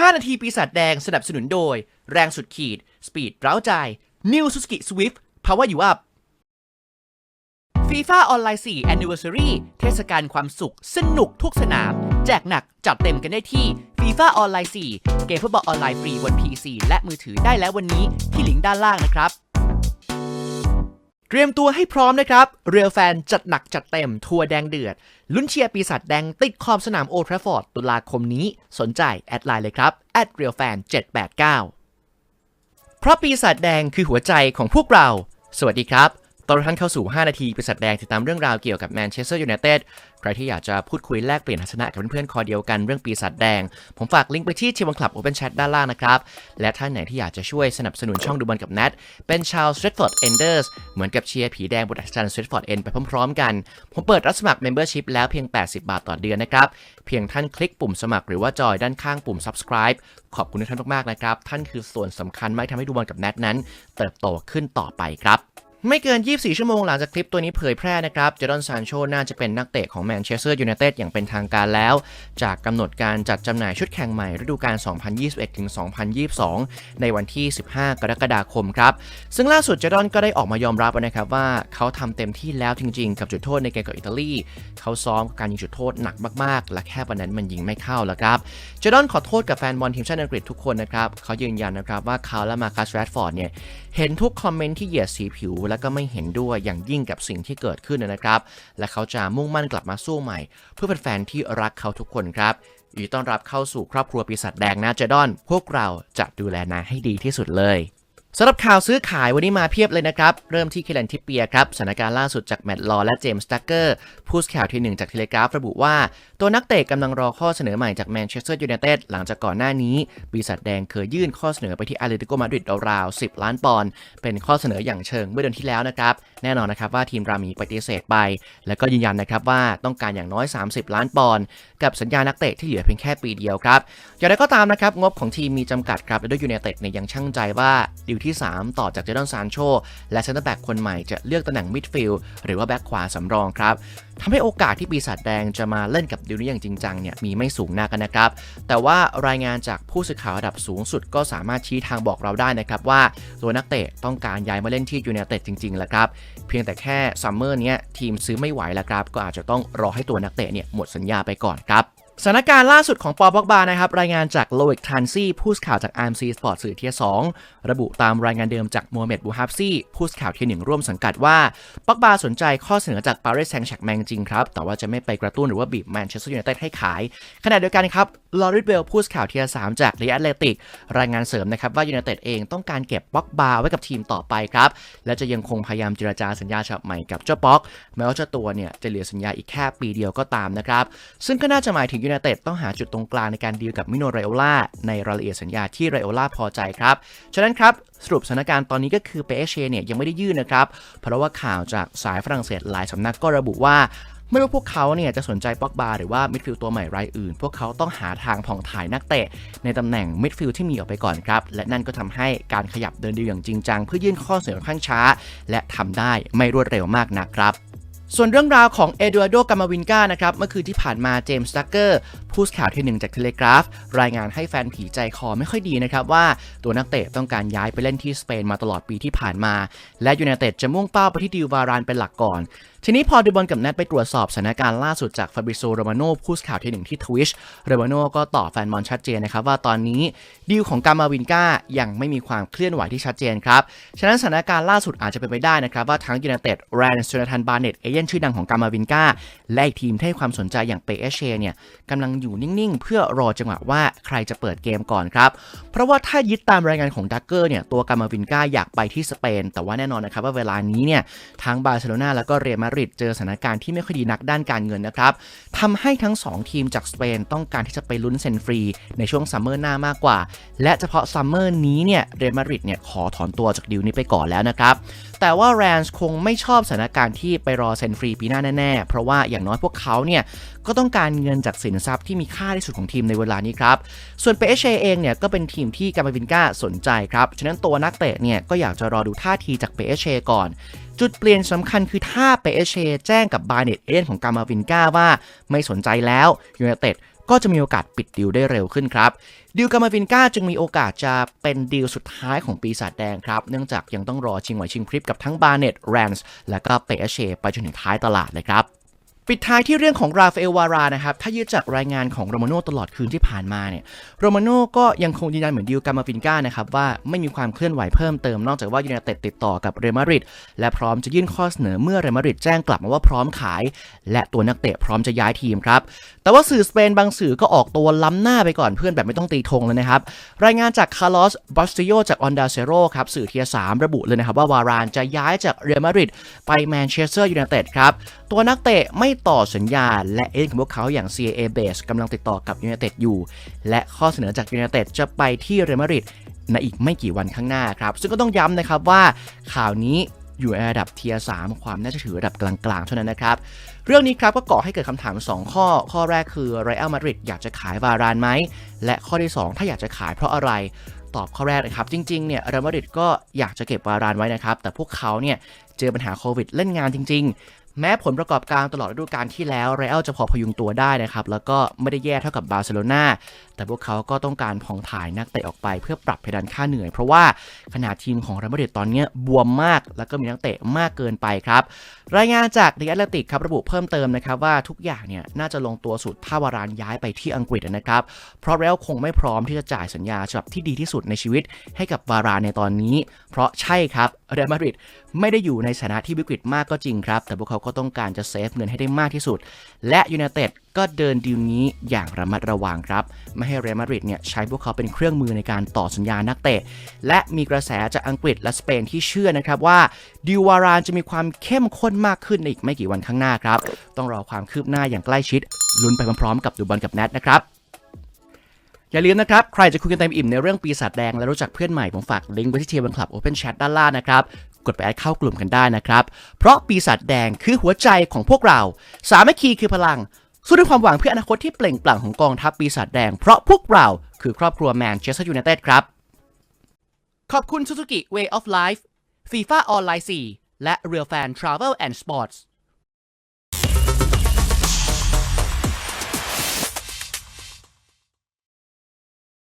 5 นาทีปีศาจแดงสนับสนุนโดย แรงสุดขีด สปีดเร้าใจ New Suzuki Swift Power You Up FIFA ออนไลน์ 4 Anniversary เทศกาลความสุข สนุกทุกสนาม แจกหนักจัดเต็มกันได้ที่ FIFA ออนไลน์ 4 เกมฟุตบอลออนไลน์ฟรีบน PC และมือถือได้แล้ววันนี้ที่ลิงก์ด้านล่างนะครับ เตรียมตัวให้พร้อมนะครับ เรียลแฟนจัดหนักจัดเต็ม ทัวร์แดงเดือด ลุ้นเชียร์ปีศาจแดงติดขอบสนามโอทราฟอร์ดตุลาคมนี้ สนใจแอดไลน์เลยครับแอดเรียลแฟน789 เพราะปีศาจแดงคือหัวใจของพวกเรา สวัสดีครับ ตอนรับท่านเข้าสู่ 5 นาทีปีศาจแดงติดตามเรื่องราวเกี่ยวกับแมนเชสเตอร์ยูไนเต็ดใครที่อยากจะพูดคุยแลกเปลี่ยนทัศนะกับเพื่อนๆ คอเดียวกันเรื่องปีศาจแดง ผมฝากลิงก์ไปที่ทีมคลับ Open Chat ด้านล่างนะครับ และท่านไหนที่อยากจะช่วยสนับสนุนช่องดูบอลกับแนทเป็นชาว Stretford Enders เหมือนกับเชียร์ผีแดงบนอัศจรรย์ Stretford End ไปพร้อมๆ กัน ผมเปิดรับสมัคร Membership แล้วเพียง 80 บาทต่อเดือนนะครับเพียงท่านคลิกปุ่มสมัครหรือว่าจอยด้านข้างปุ่ม subscribe ขอบคุณทุกท่านมากๆนะครับท่านคือส่วนสำคัญมากที่ทำให้ดูบอลกับแนทนั้น เติบโตขึ้นต่อไปครับ ไม่เกิน 24 ชั่วโมงหลังจากคลิปตัวนี้เผยแพร่นะครับเจดอนซานโชน่าจะเป็นนักเตะของแมนเชสเตอร์ยูไนเต็ดอย่างเป็นทางการแล้ว จากกำหนดการจัดจำหน่ายชุดแข่งใหม่ฤดูกาล 2021-2022 ในวันที่ 15 กรกฎาคมครับ ซึ่งล่าสุดเจดอนก็ได้ออกมายอมรับนะครับว่าเขาทำเต็มที่แล้วจริงๆ กับจุดโทษในเกมกับอิตาลี เขาซ้อมการยิงจุดโทษหนักมากๆ และแค่วันนั้นมันยิงไม่เข้าแล้วครับเจดอนขอโทษกับแฟนบอลทีมชาติอังกฤษทุกคนนะครับเขายืนยันนะครับว่าเขาและมาคัสแรดฟอร์ดเนี่ยเห็นทุกคอมเมนต์ที่เหยียดสีผิวและก็ไม่เห็นด้วยอย่างยิ่งกับสิ่งที่เกิดขึ้นนะครับ และเขาจะมุ่งมั่นกลับมาสู้ใหม่ เพื่อเป็นแฟนที่รักเขาทุกคนครับยินดีต้อนรับเข้าสู่ครอบครัวปีศาจแดงนะเจดอน พวกเราจะดูแลนายให้ดีที่สุดเลย สำหรับข่าวซื้อขายวันนี้มาเพียบเลยนะครับ เริ่มที่เคเลนทิปเปียครับสถานการณ์ล่าสุดจากแมตต์ลอและเจมส์ตักเกอร์ผู้สื่อข่าวที่หนึ่งจากเทเลกราฟระบุว่า ตัวนักเตะกำลังรอข้อเสนอใหม่จากแมนเชสเตอร์ยูไนเต็ดหลังจากก่อนหน้านี้ ปีศาจแดงเคยยื่นข้อเสนอไปที่อาร์เลติโกมาดริดราวๆ10 ล้านปอนด์เป็นข้อเสนออย่างเชิงเมื่อเดือนที่แล้วนะครับ แน่นอนนะครับว่าทีมรามีปฏิเสธไป แล้วก็ยืนยันนะครับว่าต้องการอย่างน้อย 30 ล้านปอนด์กับสัญญานักเตะที่เหลือเพียงแค่ปีเดียวครับอย่างไรก็ตามนะครับงบของทีมมีจำกัดครับและด้วยยูไนเต็ดเนี่ยยังช่างใจว่าดิวที่ 3 ต่อจากเจดอนซานโชและเซนเตอร์แบ็กคนใหม่จะเลือกตำแหน่งมิดฟิลด์หรือว่าแบ็กขวาสำรองครับทำให้โอกาสที่ปีศาจแดงจะมาเล่นกับดิวนี้อย่างจริงจังเนี่ยมีไม่สูงนักนะครับ แต่ว่ารายงานจากผู้สื่อข่าวระดับสูงสุดก็สามารถชี้ทางบอกเราได้นะครับว่าตัวนักเตะต้องการย้ายมาเล่นที่ยูไนเต็ดจริงๆแหละครับ เพียงแต่แค่ซัมเมอร์นี้ทีมซื้อไม่ไหวแล้วครับ ก็อาจจะต้องรอให้ตัวนักเตะเนี่ยหมดสัญญาไปก่อนครับ สถานการณ์ล่าสุดของปอบ็อกบานะครับ รายงานจากโลเวกทันซี่ผู้สื่อข่าวจาก RMC Sport สื่อเทียสองระบุตามรายงานเดิมจากโมเมดบูฮับซี่ผู้สื่อข่าวเทียหนึ่งร่วมสังกัดว่าป็อกบาสนใจข้อเสนอจากปารีสแซงต์แชร์กแมงจริงครับ แต่ว่าจะไม่ไปกระตุ้นหรือว่าบีบแมนเชสเตอร์ยูไนเต็ดให้ขาย ขณะเดียวกันครับลอริสเบลผู้สื่อข่าวเทียสามจากเรียแอตเลติกรายงานเสริมนะครับว่ายูไนเต็ดเองต้องการเก็บป็อกบาไว้กับทีมต่อไปครับ และจะยังคงพยายามเจรจาสัญญาฉบับใหม่กับเจ้าป็อก แม้ว่าเจ้าตัวเนี่ยจะเหลือสัญญาอีกแค่ปีเดียวก็ตามนะครับ ซึ่งก็น่าจะหมายถึงยูไนเต็ดต้องหาจุดตรงกลางในการดีลกับมิโนไรโอล่าในรายละเอียดสัญญาที่ไรโอล่าพอใจครับ ฉะนั้นครับสรุปสถานการณ์ตอนนี้ก็คือเปเชเนี่ยยังไม่ได้ยื่นนะครับ เพราะว่าข่าวจากสายฝรั่งเศสหลายสำนักก็ระบุว่า ไม่ว่าพวกเขาเนี่ยจะสนใจป็อกบาหรือว่ามิดฟิลด์ตัวใหม่รายอื่น พวกเขาต้องหาทางผ่องถ่ายนักเตะ ในตำแหน่งมิดฟิลด์ที่มีออกไปก่อนครับ และนั่นก็ทำให้การขยับเดินดีอย่างจริงจัง เพื่อยื่นข้อเสนอค่อนข้างช้า และทำได้ไม่รวดเร็วมากนักครับส่วนเรื่องราวของเอดูอาร์โดกามาวินกานะครับ เมื่อคืนที่ผ่านมาเจมส์ตักเกอร์ ผู้ข่าวที่หนึ่งจากเทเลกราฟ รายงานให้แฟนผีใจคอไม่ค่อยดีนะครับว่าตัวนักเตะต้องการย้ายไปเล่นที่สเปนมาตลอดปีที่ผ่านมา และยูไนเต็ดจะมุ่งเป้าไปที่ดิววารานเป็นหลักก่อน ทีนี้พอดูบอลกับแนทไปตรวจสอบสถานการณ์ล่าสุดจากฟาบิโซโรมาโนผู้สื่อข่าวที่หนึ่งที่ทวิชโรมาโนก็ตอบแฟนบอลชัดเจนนะครับว่าตอนนี้ดีลของกามาวินกายังไม่มีความเคลื่อนไหวที่ชัดเจนครับฉะนั้นสถานการณ์ล่าสุดอาจจะเป็นไปได้นะครับว่าทั้งยูไนเต็ดแรนส์โจนาธานบาร์เน็ตเอเย่นชื่อดังของกามาวินกาและอีกทีมที่ให้ความสนใจอย่างเปเอเชเนี่ยกำลังอยู่นิ่งๆ เพื่อรอจังหวะว่าใครจะเปิดเกมก่อนครับ เพราะว่าถ้ายึดตามรายงานของดักเกอร์เนี่ยตัวกามาวินกาอยากไปที่สเปน แต่ว่าแน่นอนนะครับว่าเวลานี้เนี่ยทั้งบาร์เซโลนาแล้วก็เรอัลมาดริดเจอสถานการณ์ที่ไม่ค่อยดีนักด้านการเงินนะครับทำให้ทั้ง 2 ทีมจากสเปนต้องการที่จะไปลุ้นเซนฟรี ในช่วงซัมเมอร์หน้ามากกว่า และเฉพาะซัมเมอร์นี้เนี่ยเรอัลมาดริดเนี่ยขอถอนตัวจากดีลนี้ไปก่อนแล้วนะครับแต่ว่าแรนส์คงไม่ชอบสถานการณ์ที่ไปรอเซนฟรีปีหน้าแน่ๆ เพราะว่าอย่างน้อยพวกเขาเนี่ยก็ต้องการเงินจากสินทรัพย์ที่มีค่าที่สุดของทีมในเวลานี้ครับ ส่วนเปเอเชเองเนี่ยก็เป็นทีมที่กามาวินกาสนใจครับ ฉะนั้นตัวนักเตะเนี่ยก็อยากจะรอดูท่าทีจากเปเอเชก่อน จุดเปลี่ยนสำคัญคือถ้าเปเอเชแจ้งกับบาร์เนตเอเนของกามาวินกาว่าไม่สนใจแล้วยูไนเต็ดก็จะมีโอกาสปิดดีลได้เร็วขึ้นครับดีลกามาวินกาจึงมีโอกาสจะเป็นดีลสุดท้ายของปีศาจแดงครับ เนื่องจากยังต้องรอชิงไหวชิงพริบกับทั้งบาร์เน็ตแรนส์และก็เปเชไปจนถึงท้ายตลาดเลยครับ ปิดท้ายที่เรื่องของราฟาเอลวารานะครับ ถ้ายึดจากรายงานของโรมาโนตลอดคืนที่ผ่านมาเนี่ยโรมาโนก็ยังคงยืนยันเหมือนดิวกามาฟินกานะครับ ว่าไม่มีความเคลื่อนไหวเพิ่มเติม นอกจากว่ายูไนเต็ดติดต่อกับเรอัลมาริดและพร้อมจะยื่นข้อเสนอเมื่อเรอัลมาริดแจ้งกลับมาว่าพร้อมขาย และตัวนักเตะพร้อมจะย้ายทีมครับแต่ว่าสื่อสเปนบางสื่อก็ออกตัวล้ำหน้าไปก่อนเพื่อนแบบไม่ต้องตีธงเลยนะครับรายงานจากคาร์ลอสบอสติโยจากออนดาเซโรครับสื่อเทียสามระบุเลยนะครับว่าวารานจะย้ายจากเรอัลมาริดไปแมนเชสเตอร์ยูไนเต็ดครับตัวนักเตะไม่ต่อสัญญา และเอ็นของพวกเขาอย่าง CAA Base กำลังติดต่อกับยูไนเต็ดอยู่ และข้อเสนอจากยูไนเต็ดจะไปที่เรอัลมาดริดในอีกไม่กี่วันข้างหน้าครับ ซึ่งก็ต้องย้ำนะครับว่าข่าวนี้อยู่ในระดับเทียสามความน่าจะถือระดับกลางๆ เท่านั้นนะครับ เรื่องนี้ครับก็ก่อให้เกิดคำถาม 2 ข้อ ข้อแรกคือเรอัลมาดริดอยากจะขายวารานไหม และข้อที่ 2 ถ้าอยากจะขายเพราะอะไรตอบข้อแรกนะครับ จริงๆเนี่ยเรอัลมาดริดก็อยากจะเก็บวารานไว้นะครับ แต่พวกเขาเนี่ย เจอปัญหาโควิดเล่นงานจริง ๆ แม้ผลประกอบการตลอดฤดูกาลที่แล้วเรอัลจะพอพยุงตัวได้นะครับ แล้วก็ไม่ได้แย่เท่ากับบาร์เซโลนาแต่พวกเขาก็ต้องการผ่องถ่ายนักเตะออกไปเพื่อปรับเพดานค่าเหนื่อย เพราะว่าขนาดทีมของเรอัลมาดริดตอนนี้บวมมาก แล้วก็มีนักเตะมากเกินไปครับรายงานจาก The Athletic ครับระบุเพิ่มเติมนะครับว่าทุกอย่างเนี่ยน่าจะลงตัวสุดถ้าวารานย้ายไปที่อังกฤษนะครับเพราะเรอัลคงไม่พร้อมที่จะจ่ายสัญญาฉบับที่ดีที่สุดในชีวิตให้กับวารานในตอนนี้ เพราะใช่ครับ เรอัลมาดริดไม่ได้อยู่ในสถานะที่วิกฤตมากก็จริงครับ แต่พวกเขาก็ต้องการจะเซฟเงินให้ได้มากที่สุด และยูไนเต็ดก็เดินดีลนี้อย่างระมัดระวังครับ ไม่ให้เรอัลมาดริดเนี่ยใช้พวกเขาเป็นเครื่องมือในการต่อสัญญานักเตะ และมีกระแสจากอังกฤษและสเปนที่เชื่อนะครับว่าดิวารานจะมีความเข้มข้นมากขึ้นในอีกไม่กี่วันข้างหน้าครับ ต้องรอความคืบหน้าอย่างใกล้ชิดลุ้นไปพร้อมๆกับดูบอลกับแนทนะครับ อย่าลืมนะครับ ใครจะคุยกันเต็มอิ่มในเรื่องปีศาจแดงและรู้จักเพื่อนใหม่ ผมฝากลิงก์ไว้ที่เทียบันคลับ Open Chat ด้านล่างนะครับ กดไปแอดเข้ากลุ่มกันได้นะครับ เพราะปีศาจแดงคือหัวใจของพวกเรา สามัคคีคือพลัง สู้ด้วยความหวังเพื่ออนาคตที่เปล่งปลั่งของกองทัพปีศาจแดง เพราะพวกเราคือครอบครัวแมนเชสเตอร์ยูไนเต็ดครับ ขอบคุณ Suzuki Way of Life FIFA Online 4และ Real Fan Travel and Sports